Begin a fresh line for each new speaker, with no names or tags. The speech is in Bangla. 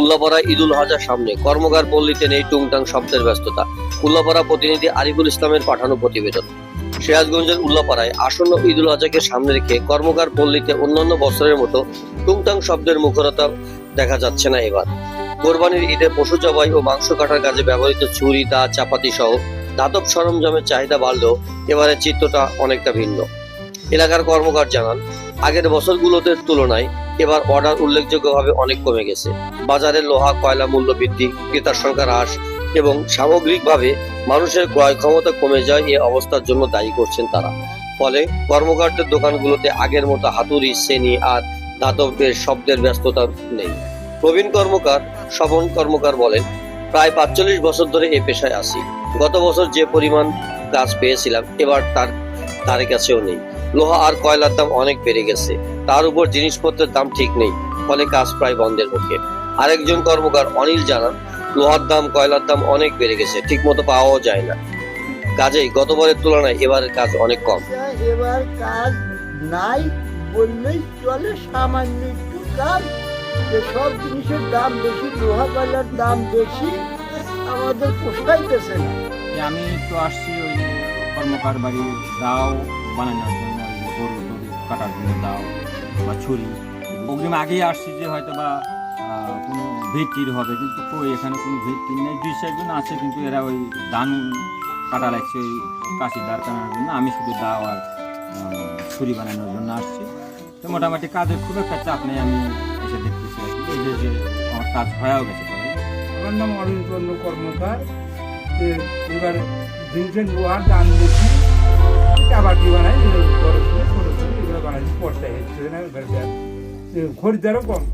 উল্লাপাড়া ঈদুল হাজার সামনে। কর্মকার পল্লীতে নেই টুংটাং শব্দের ব্যস্ততা। উল্লাপাড়া প্রতিনিধি আরিফুল ইসলামের পাঠানো প্রতিবেদন। সিরাজগঞ্জের উল্লাপাড়ায় আসন্ন ঈদুল আজহাকে সামনে রেখে কর্মকার পল্লীতে অন্যান্য বছরের মতো টুংটাং শব্দের মুখরতা দেখা যাচ্ছে না এবার। কোরবানির ঈদে পশু জবাই ও মাংস কাটার কাজে ব্যবহৃত ছুরি, দা, চাপাতি সহ ধাতব সরঞ্জামের চাহিদা বাড়লেও এবারের চিত্রটা অনেকটা ভিন্ন। এলাকার কর্মকার জানান, আগের বছরগুলোতে তুলনায় এবার অর্ডার উল্লেখযোগ্যভাবে অনেক কমে গেছে। বাজারে লোহা, কয়লা মূল্য বৃদ্ধি, ক্রেতার সংখ্যা হ্রাস এবং সামগ্রিকভাবে মানুষের ক্রয় ক্ষমতা কমে যায় এ অবস্থার জন্য দায়ী করছেন তারা। ফলে কর্মকারদের দোকানগুলোতে আগের মতো হাতুড়ি শ্রেণি আর ধাতবের শব্দের ব্যস্ততা নেই। প্রবীণ কর্মকার স্বপন কর্মকার বলেন, প্রায় পাঁচচল্লিশ বছর ধরে এ পেশায় আছি। গত বছর যে পরিমাণ কাজ পেয়েছিলাম, এবার তার তার কাছেও নেই। লোহা আর কয়লার দাম অনেক বেড়ে গেছে। তার উপর জিনিসপত্রের দাম ঠিক নেই ফলে কাজ প্রায় বন্ধের মুখে। আরেকজন কর্মকার অনিল জানান লোহার দাম কয়লার দাম অনেক বেড়ে গেছে ঠিক মতো পাওয়াও যায় না। কাজেই গতবারের তুলনায় এবারের কাজ অনেক কম।
এবার কাজ নাই বললেই চলে সামান্য একটু কাজ। সব জিনিসের দাম বেশি লোহা কয়লার দাম বেশি আমাদের পোষাইতেছে না।
আমি তো আসছি ওই কর্মকার বাড়ি দাও। বানানোর জন্য গরু টরু কাটার জন্য দাও বা ছুরি। অগ্রিম আগেই আসছি যে হয়তো বা কোনো ভিত্তির হবে, কিন্তু কই এখানে কোনো ভিত্তি নেই। দুই চারজন আছে, কিন্তু এরা ওই ধান কাটা লাগছে ওই কাশি দাঁড় কাটানোর জন্য। আমি শুধু দাও আর ছুরি বানানোর জন্য আসছি। তো মোটামুটি কাজের খুব একটা চাপ নেই, আমি এসে দেখতেছি। এই যে আমার কাজ হয়েও গেছে।
আমার নাম অরুণ চন্দ্র কর্মকার। এবার জিনিসের লোহার দাম বেশি কাবাডি বানাই বড় ছোট ছিল এগুলো বানাই পড়তে কম